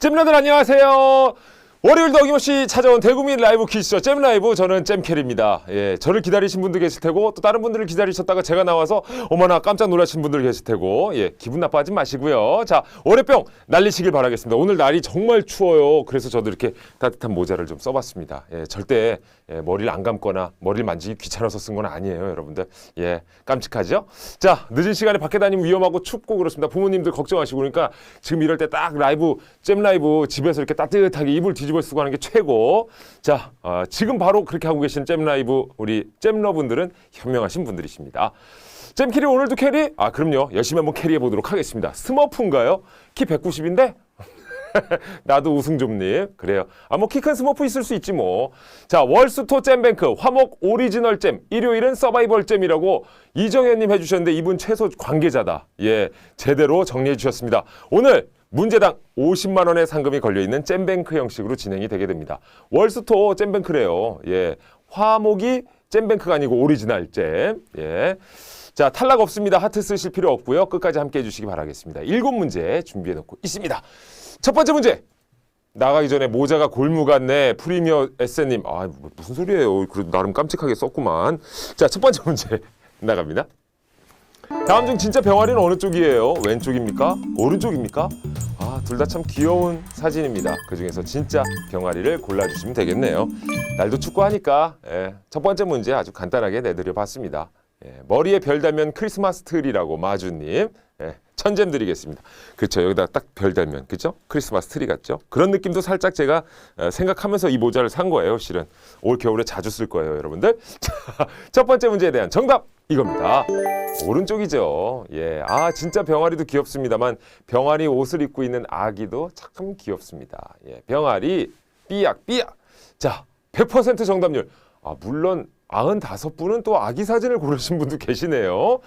잼러들 안녕하세요. 월요일도 어김없이 찾아온 대국민 라이브 퀴즈죠. 잼 라이브 저는 잼캐리입니다. 예, 저를 기다리신 분도 계실 테고 또 다른 분들을 기다리셨다가 제가 나와서 어머나 깜짝 놀라신 분들 계실 테고 예, 기분 나빠하지 마시고요. 자, 월요병 날리시길 바라겠습니다. 오늘 날이 정말 추워요. 그래서 저도 이렇게 따뜻한 모자를 좀 써봤습니다. 예, 절대 예, 머리를 안 감거나 머리를 만지기 귀찮아서 쓴 건 아니에요, 여러분들. 예, 깜찍하죠? 자, 늦은 시간에 밖에 다니면 위험하고 춥고 그렇습니다. 부모님들 걱정하시고 그러니까 지금 이럴 때 딱 라이브 잼 라이브 집에서 이렇게 따뜻하게 이불 뒤 집어 쓰고 하는 게 최고. 자, 어, 지금 바로 그렇게 하고 계신 잼 라이브 우리 잼러분들은 현명하신 분들이십니다. 잼 캐리 오늘도 캐리? 아, 그럼요. 열심히 한번 캐리해 보도록 하겠습니다. 스머프인가요? 키 190인데? 나도 우승 좀님. 그래요. 아, 뭐, 키 큰 스머프 있을 수 있지, 뭐. 자, 월스토 잼뱅크, 화목 오리지널 잼, 일요일은 서바이벌 잼이라고 이정현님 해주셨는데 이분 최소 관계자다. 예, 제대로 정리해 주셨습니다. 오늘 문제당 50만 원의 상금이 걸려 있는 잼뱅크 형식으로 진행이 되게 됩니다. 월스토 잼뱅크래요. 예, 화목이 잼뱅크가 아니고 오리지널 잼. 예. 자, 탈락 없습니다. 하트 쓰실 필요 없고요. 끝까지 함께 해 주시기 바라겠습니다. 일곱 문제 준비해 놓고 있습니다. 첫 번째 문제. 나가기 전에 모자가 골무 같네. 프리미어 에세님. 아, 뭐, 무슨 소리예요. 그래도 나름 깜찍하게 썼구만. 자, 첫 번째 문제 나갑니다. 다음 중 진짜 병아리는 어느 쪽이에요? 왼쪽입니까? 오른쪽입니까? 아, 둘 다 참 귀여운 사진입니다. 그 중에서 진짜 병아리를 골라주시면 되겠네요. 날도 춥고 하니까 예, 첫 번째 문제 아주 간단하게 내드려 봤습니다. 예, 머리에 별 달면 크리스마스 트리라고 마주님 예, 천잼 드리겠습니다. 그렇죠. 여기다 딱 별 달면 그죠? 크리스마스 트리 같죠? 그런 느낌도 살짝 제가 어, 생각하면서 이 모자를 산 거예요. 실은 올 겨울에 자주 쓸 거예요, 여러분들. 자, 첫 번째 문제에 대한 정답 이겁니다. 오른쪽이죠. 예, 아 진짜 병아리도 귀엽습니다만 병아리 옷을 입고 있는 아기도 참 귀엽습니다. 예, 병아리 삐약 삐약. 자, 100% 정답률. 아 물론 95분은 또 아기 사진을 고르신 분도 계시네요.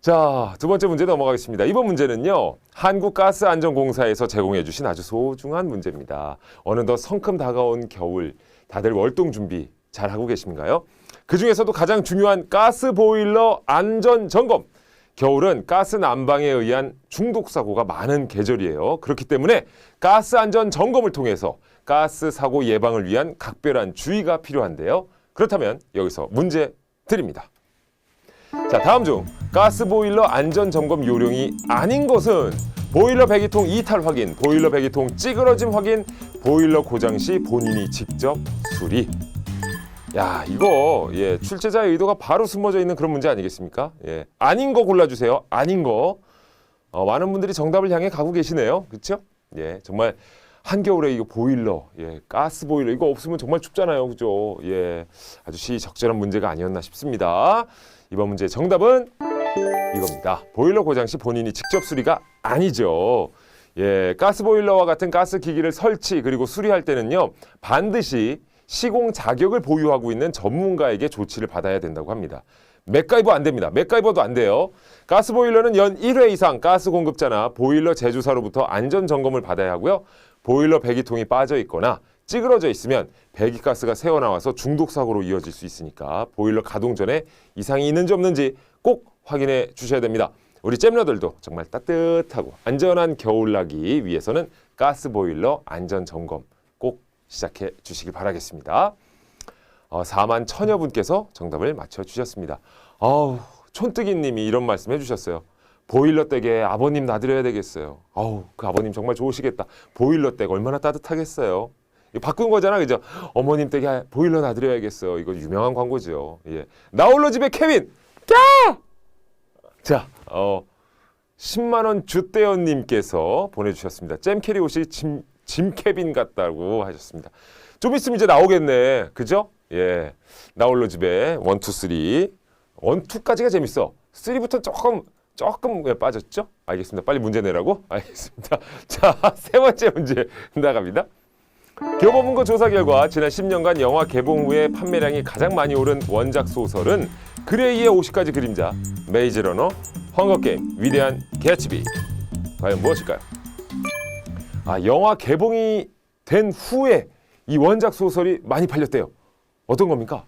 자, 두 번째 문제 넘어가겠습니다. 이번 문제는요. 한국가스안전공사에서 제공해 주신 아주 소중한 문제입니다. 어느덧 성큼 다가온 겨울, 다들 월동 준비 잘 하고 계신가요? 그 중에서도 가장 중요한 가스 보일러 안전 점검. 겨울은 가스 난방에 의한 중독 사고가 많은 계절이에요. 그렇기 때문에 가스 안전 점검을 통해서 가스 사고 예방을 위한 각별한 주의가 필요한데요. 그렇다면 여기서 문제 드립니다. 자, 다음 중 가스 보일러 안전 점검 요령이 아닌 것은 보일러 배기통 이탈 확인, 보일러 배기통 찌그러짐 확인, 보일러 고장 시 본인이 직접 수리. 야, 이거 예, 출제자의 의도가 바로 숨어져 있는 그런 문제 아니겠습니까? 예. 아닌 거 골라 주세요. 아닌 거. 어, 많은 분들이 정답을 향해 가고 계시네요. 그렇죠? 예. 정말 한겨울에 이거 보일러, 예, 가스 보일러 이거 없으면 정말 춥잖아요. 그죠? 예. 아주 시 적절한 문제가 아니었나 싶습니다. 이번 문제의 정답은 이겁니다. 보일러 고장 시 본인이 직접 수리가 아니죠. 예, 가스 보일러와 같은 가스 기기를 설치 그리고 수리할 때는요. 반드시 시공 자격을 보유하고 있는 전문가에게 조치를 받아야 된다고 합니다. 맥가이버 안 됩니다. 맥가이버도 안 돼요. 가스 보일러는 연 1회 이상 가스 공급자나 보일러 제조사로부터 안전 점검을 받아야 하고요. 보일러 배기통이 빠져 있거나 찌그러져 있으면 배기가스가 새어나와서 중독 사고로 이어질 수 있으니까 보일러 가동 전에 이상이 있는지 없는지 꼭 확인해 주셔야 됩니다. 우리 잼러들도 정말 따뜻하고 안전한 겨울나기 위해서는 가스 보일러 안전 점검 꼭 시작해 주시길 바라겠습니다. 어, 4만 천여 분께서 정답을 맞춰 주셨습니다. 아우, 촌뜨기 님이 이런 말씀 해 주셨어요. 보일러 댁에 아버님 놔드려야 되겠어요. 아우, 그 아버님 정말 좋으시겠다. 보일러 댁 얼마나 따뜻하겠어요. 바꾼 거잖아, 그죠? 어머님 댁에 보일러 놔드려야겠어요. 이거 유명한 광고죠. 예. 나홀로 집에 케빈! 야! 자, 어, 10만원 주대현님께서 보내주셨습니다. 잼캐리 옷이 짐, 짐 케빈 같다고 하셨습니다. 좀 있으면 이제 나오겠네. 그죠? 예. 나홀로 집에 원, 투, 쓰리. 원, 투까지가 재밌어. 쓰리부터 조금, 조금 왜 빠졌죠? 알겠습니다. 빨리 문제 내라고? 알겠습니다. 자, 세 번째 문제 나갑니다. 교보문고 조사 결과 지난 10년간 영화 개봉 후에 판매량이 가장 많이 오른 원작 소설은 그레이의 50가지 그림자, 메이즈 러너, 헝거게임, 위대한 개츠비. 과연 무엇일까요? 아, 영화 개봉이 된 후에 이 원작 소설이 많이 팔렸대요. 어떤 겁니까?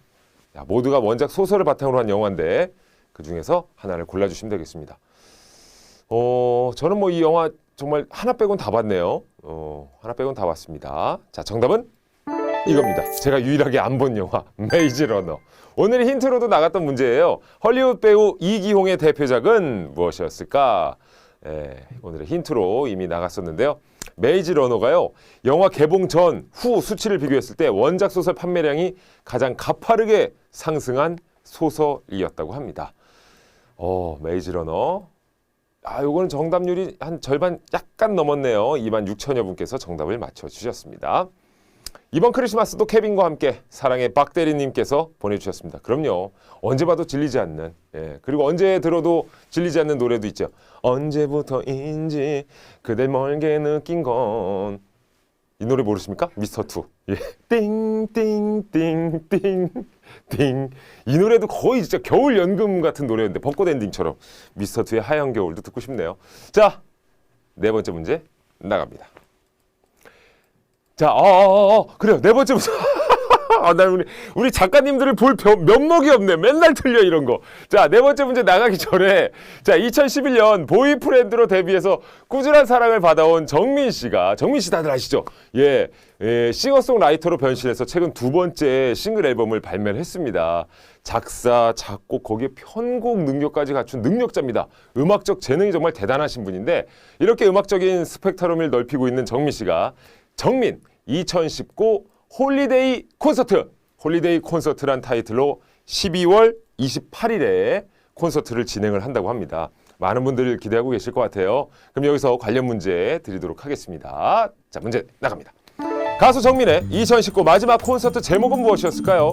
야, 모두가 원작 소설을 바탕으로 한 영화인데 그 중에서 하나를 골라주시면 되겠습니다. 어, 저는 뭐 이 영화 정말 하나 빼곤 다 봤네요. 어, 하나 빼곤 다 봤습니다. 자, 정답은 이겁니다. 제가 유일하게 안 본 영화 메이즈 러너. 오늘 힌트로도 나갔던 문제예요. 헐리우드 배우 이기홍의 대표작은 무엇이었을까? 예, 오늘의 힌트로 이미 나갔었는데요. 메이즈 러너가요. 영화 개봉 전, 후 수치를 비교했을 때 원작 소설 판매량이 가장 가파르게 상승한 소설이었다고 합니다. 어, 메이즈 러너. 아, 요거는 정답률이 한 절반 약간 넘었네요. 2만 6천여 분께서 정답을 맞춰 주셨습니다. 이번 크리스마스도 케빈과 함께 사랑의 박대리님께서 보내주셨습니다. 그럼요. 언제 봐도 질리지 않는, 예. 그리고 언제 들어도 질리지 않는 노래도 있죠. 언제부터인지 그댈 멀게 느낀 건. 이 노래 모르십니까? 미스터 투. 예. 띵띵띵띵띵 띵. 이 노래도 거의 진짜 겨울 연금 같은 노래였는데 벚꽃 엔딩처럼 미스터 투의 하얀 겨울도 듣고 싶네요. 자, 네 번째 문제 나갑니다. 자, 어, 어, 어, 그래요. 네 번째 문제. 아, 나 우리 우리 작가님들을 볼 벼- 면목이 없네. 맨날 틀려 이런 거. 자, 네 번째 문제 나가기 전에 자, 2011년 보이프렌드로 데뷔해서 꾸준한 사랑을 받아온 정민 씨가 정민 씨 다들 아시죠? 예, 예 싱어송라이터로 변신해서 최근 두 번째 싱글 앨범을 발매를 했습니다. 작사, 작곡, 거기에 편곡 능력까지 갖춘 능력자입니다. 음악적 재능이 정말 대단하신 분인데 이렇게 음악적인 스펙트럼을 넓히고 있는 정민 씨가 정민 2019 홀리데이 콘서트 홀리데이 콘서트란 타이틀로 12월 28일에 콘서트를 진행을 한다고 합니다. 많은 분들 기대하고 계실 것 같아요. 그럼 여기서 관련 문제 드리도록 하겠습니다. 자, 문제 나갑니다. 가수 정민의 2019 마지막 콘서트 제목은 무엇이었을까요?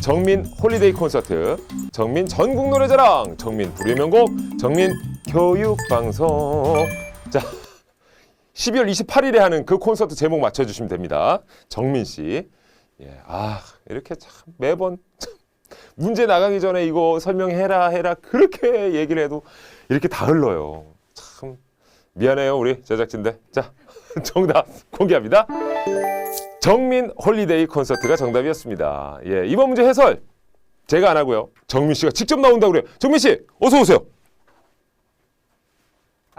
정민 홀리데이 콘서트, 정민 전국 노래자랑, 정민 불의 명곡, 정민 교육방송. 자, 12월 28일에 하는 그 콘서트 제목 맞춰주시면 됩니다. 정민 씨. 예, 아, 이렇게 참 매번 참 문제 나가기 전에 이거 설명해라 해라 그렇게 얘기를 해도 이렇게 다 흘러요. 참 미안해요 우리 제작진들. 자, 정답 공개합니다. 정민 홀리데이 콘서트가 정답이었습니다. 예, 이번 문제 해설 제가 안 하고요. 정민 씨가 직접 나온다고 그래요. 정민 씨, 어서 오세요.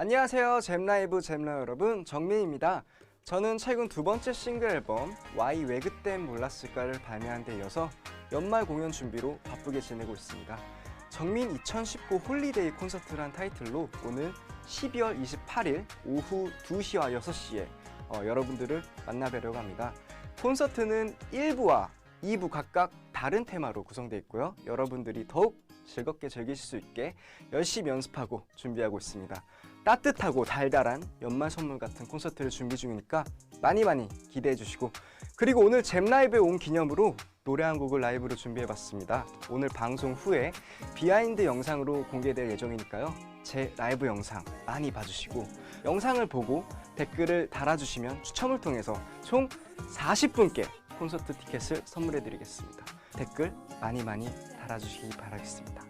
안녕하세요 잼라이브 잼러 여러분. 정민입니다. 저는 최근 두 번째 싱글 앨범 Why 왜 그땐 몰랐을까를 발매한 데 이어서 연말 공연 준비로 바쁘게 지내고 있습니다. 정민 2019 홀리데이 콘서트란 타이틀로 오늘 12월 28일 오후 2시와 6시에 어, 여러분들을 만나뵈려고 합니다. 콘서트는 1부와 2부 각각 다른 테마로 구성되어 있고요. 여러분들이 더욱 즐겁게 즐기실 수 있게 열심히 연습하고 준비하고 있습니다 따뜻하고 달달한 연말 선물 같은 콘서트를 준비 중이니까 많이 많이 기대해 주시고 그리고 오늘 잼 라이브에 온 기념으로 노래 한 곡을 라이브로 준비해 봤습니다. 오늘 방송 후에 비하인드 영상으로 공개될 예정이니까요. 제 라이브 영상 많이 봐주시고 영상을 보고 댓글을 달아주시면 추첨을 통해서 총 40분께 콘서트 티켓을 선물해 드리겠습니다. 댓글 많이 많이 달아주시기 바라겠습니다.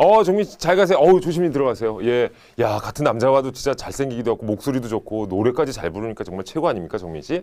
어, 정민 씨 잘 가세요. 어우, 조심히 들어가세요. 예. 야, 같은 남자와도 진짜 잘생기기도 하고 목소리도 좋고 노래까지 잘 부르니까 정말 최고 아닙니까, 정민 씨?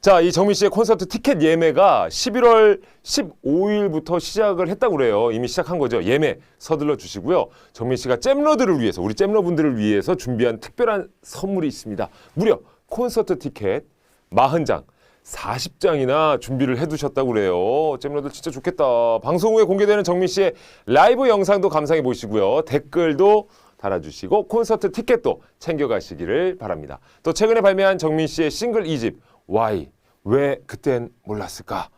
자, 이 정민 씨의 콘서트 티켓 예매가 11월 15일부터 시작을 했다고 그래요. 이미 시작한 거죠. 예매 서둘러 주시고요. 정민 씨가 잼러들을 위해서, 우리 잼러분들을 위해서 준비한 특별한 선물이 있습니다. 무려 콘서트 티켓 40장. 40장이나 준비를 해두셨다고 그래요. 잼러들 진짜 좋겠다. 방송 후에 공개되는 정민 씨의 라이브 영상도 감상해 보시고요. 댓글도 달아주시고 콘서트 티켓도 챙겨가시기를 바랍니다. 또 최근에 발매한 정민 씨의 싱글 2집 Why 왜 그땐 몰랐을까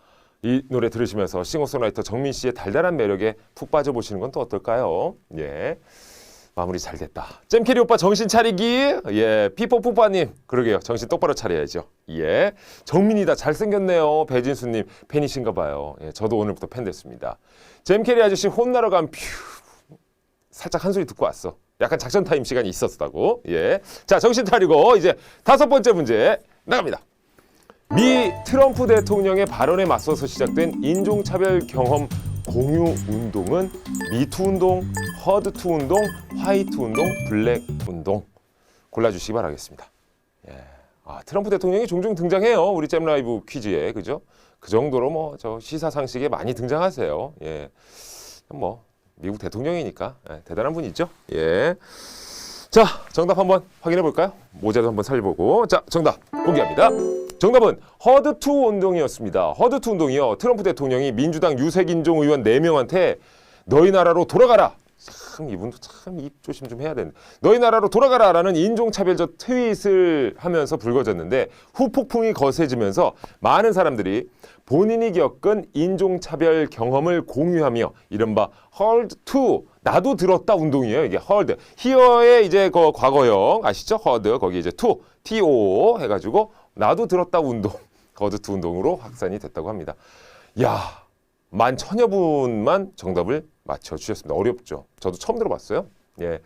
이 노래 들으시면서 싱어송라이터 정민 씨의 달달한 매력에 푹 빠져보시는 건 또 어떨까요? 예. 마무리 잘 됐다. 잼캐리 오빠 정신 차리기. 예, 피포푸파님. 그러게요. 정신 똑바로 차려야죠. 예. 정민이다. 잘생겼네요. 배진수님 팬이신가 봐요. 예, 저도 오늘부터 팬 됐습니다. 잼캐리 아저씨 혼나러 간 퓨. 살짝 한 소리 듣고 왔어. 약간 작전 타임 시간이 있었다고. 예. 자, 정신 차리고 이제 다섯 번째 문제 나갑니다. 미 트럼프 대통령의 발언에 맞서서 시작된 인종차별 경험 공유 운동은 미투 운동, 허드투 운동, 화이트 운동, 블랙 운동 골라주시기 바라겠습니다. 예. 아, 트럼프 대통령이 종종 등장해요. 우리 잼 라이브 퀴즈에 그죠? 그 정도로 뭐 저 시사 상식에 많이 등장하세요. 예. 뭐 미국 대통령이니까 예, 대단한 분이죠. 예. 자, 정답 한번 확인해 볼까요? 모자도 한번 살펴보고. 자, 정답 공개합니다. 정답은 허드투 운동이었습니다. 허드투 운동이요. 트럼프 대통령이 민주당 유색인종 의원 4명한테 너희 나라로 돌아가라. 참 이분도 참 입 조심 좀 해야 되는데 너희 나라로 돌아가라라는 인종차별적 트윗을 하면서 불거졌는데 후폭풍이 거세지면서 많은 사람들이 본인이 겪은 인종차별 경험을 공유하며 이른바 헐드 투 나도 들었다 운동이에요. 이게 헐드 히어의 이제 그 과거형 아시죠? 헐드 거기 이제 투 to 해가지고 나도 들었다 운동 허드 투 운동으로 확산이 됐다고 합니다. 야 만 천여 분만 정답을 맞춰 주셨습니다. 어렵죠. 저도 처음 들어봤어요. 예.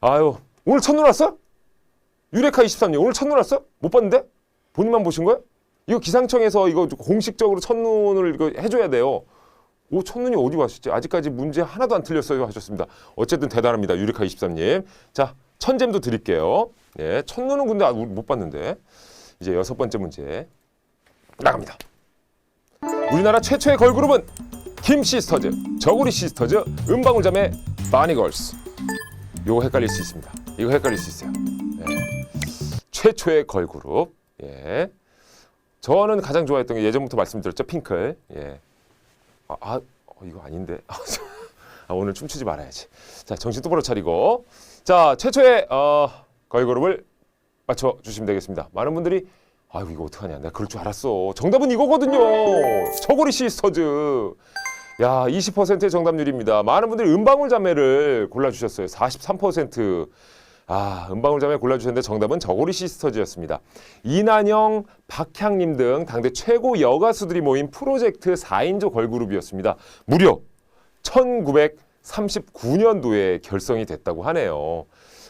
아유, 오늘 첫눈 왔어? 유레카 23님 오늘 첫눈 왔어? 못 봤는데? 본인만 보신 거야? 이거 기상청에서 이거 공식적으로 첫눈을 이거 해줘야 돼요. 오, 첫눈이 어디 왔었지? 아직까지 문제 하나도 안 틀렸어요 하셨습니다. 어쨌든 대단합니다. 유레카 23님. 자, 천잼도 드릴게요. 예, 첫눈은 근데 아, 못 봤는데. 이제 여섯 번째 문제 나갑니다. 우리나라 최초의 걸그룹은 김 시스터즈, 저고리 시스터즈, 은방울자매, 바니걸스. 요거 헷갈릴 수 있습니다. 이거 헷갈릴 수 있어요. 예. 최초의 걸그룹. 예. 저는 가장 좋아했던 게 예전부터 말씀드렸죠. 핑클. 예. 아, 아 어, 이거 아닌데. 아, 오늘 춤추지 말아야지. 자, 정신 똑바로 차리고. 자, 최초의 어, 걸그룹을 맞춰 주시면 되겠습니다. 많은 분들이 아이고 이거 어떡하냐. 내가 그럴 줄 알았어. 정답은 이거거든요. 저고리 시스터즈. 야, 20%의 정답률입니다. 많은 분들이 은방울 자매를 골라주셨어요. 43%. 아, 은방울 자매 골라주셨는데 정답은 저고리 시스터즈였습니다. 이난영, 박향님 등 당대 최고 여가수들이 모인 프로젝트 4인조 걸그룹이었습니다. 무려 1939년도에 결성이 됐다고 하네요.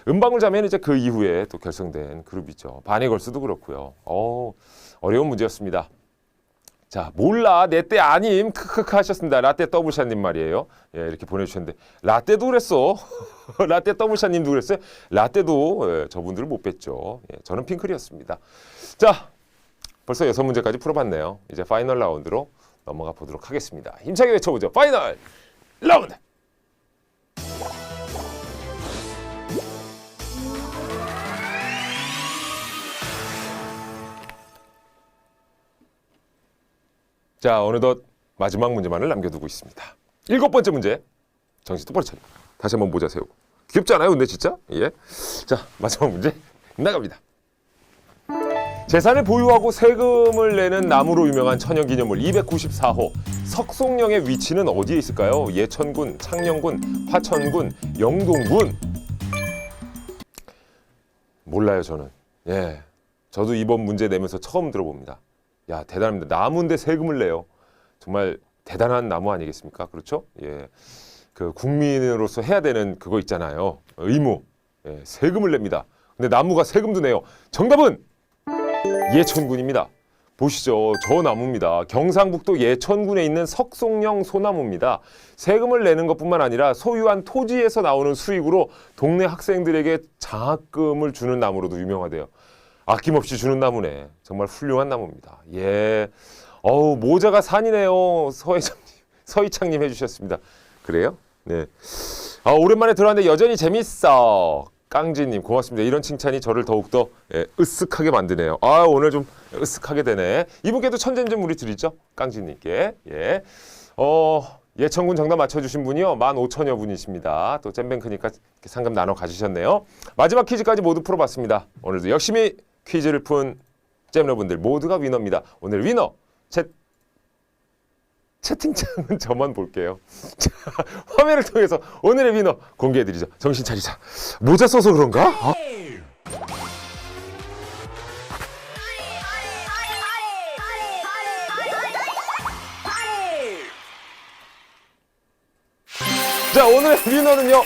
은방울 자매는 이제 그 이후에 또 결성된 그룹이죠. 바니걸스도 그렇고요. 어, 어려운 문제였습니다. 자, 몰라. 내 때 아님. 크크크 하셨습니다. 라떼 더블샷님 말이에요. 예, 이렇게 보내주셨는데. 라떼도 그랬어. 라떼 더블샷님도 그랬어요. 라떼도 예, 저분들을 못 뵀죠. 예, 저는 핑클이었습니다. 자, 벌써 여섯 문제까지 풀어봤네요. 이제 파이널 라운드로 넘어가 보도록 하겠습니다. 힘차게 외쳐보죠. 파이널 라운드! 자, 어느덧 마지막 문제만을 남겨두고 있습니다. 일곱 번째 문제. 정신 똑바로 차려. 다시 한번 모자 세우고. 귀엽지 않아요, 근데 진짜? 예. 자, 마지막 문제 나갑니다. 재산을 보유하고 세금을 내는 나무로 유명한 천연기념물 294호 석송령의 위치는 어디에 있을까요? 예천군, 창녕군, 화천군, 영동군. 몰라요, 저는. 예. 저도 이번 문제 내면서 처음 들어봅니다. 야 대단합니다. 나무인데 세금을 내요. 정말 대단한 나무 아니겠습니까? 그렇죠? 예, 그 국민으로서 해야 되는 그거 있잖아요. 의무. 예, 세금을 냅니다. 근데 나무가 세금도 내요. 정답은 예천군입니다. 보시죠. 저 나무입니다. 경상북도 예천군에 있는 석송령 소나무입니다. 세금을 내는 것뿐만 아니라 소유한 토지에서 나오는 수익으로 동네 학생들에게 장학금을 주는 나무로도 유명하대요. 아낌없이 주는 나무네. 정말 훌륭한 나무입니다. 예. 어우, 모자가 산이네요. 서희창님, 서희창님 해주셨습니다. 그래요? 네. 아, 오랜만에 들어왔는데 여전히 재밌어. 깡지님, 고맙습니다. 이런 칭찬이 저를 더욱더 예, 으쓱하게 만드네요. 아, 오늘 좀 으쓱하게 되네. 이분께도 천재 좀 우리 드리죠. 깡지님께. 예. 어, 예천군 정답 맞춰주신 분이요. 15,000여 분이십니다. 또 잼뱅크니까 상금 나눠 가지셨네요. 마지막 퀴즈까지 모두 풀어봤습니다. 오늘도 열심히 퀴즈를 푼 잼러분들 모두가 위너입니다. 오늘 위너 채, 채팅창은 저만 볼게요. 자, 화면을 통해서 오늘의 위너 공개해드리죠. 정신 차리자. 모자 써서 그런가? 아, 자 오늘의 위너는요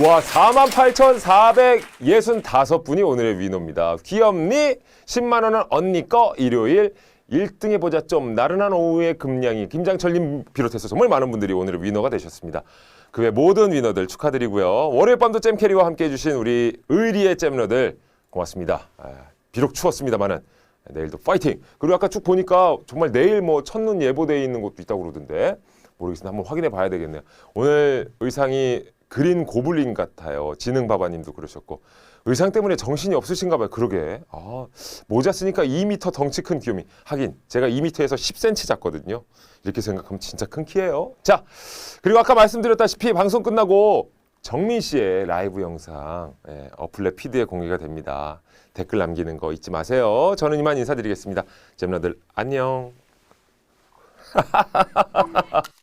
와, 48,465분이 오늘의 위너입니다. 귀엽니? 10만 원은 언니 거 일요일 1등 해 보자 좀 나른한 오후의 금량이 김장철님 비롯해서 정말 많은 분들이 오늘의 위너가 되셨습니다. 그 외 모든 위너들 축하드리고요. 월요일 밤도 잼캐리와 함께 해주신 우리 의리의 잼러들 고맙습니다. 아, 비록 추웠습니다만은 내일도 파이팅! 그리고 아까 쭉 보니까 정말 내일 뭐 첫눈 예보돼 있는 곳도 있다고 그러던데 모르겠습니다. 한번 확인해 봐야 되겠네요. 오늘 의상이 그린 고블린 같아요. 지능 바바님도 그러셨고 의상 때문에 정신이 없으신가 봐요. 그러게. 아, 모자 쓰니까 2m 덩치 큰 귀요미. 하긴 제가 2m에서 10cm 작거든요. 이렇게 생각하면 진짜 큰 키예요. 자, 그리고 아까 말씀드렸다시피 방송 끝나고 정민 씨의 라이브 영상 예, 어플레 피드에 공개가 됩니다. 댓글 남기는 거 잊지 마세요. 저는 이만 인사드리겠습니다. 잼러들 안녕.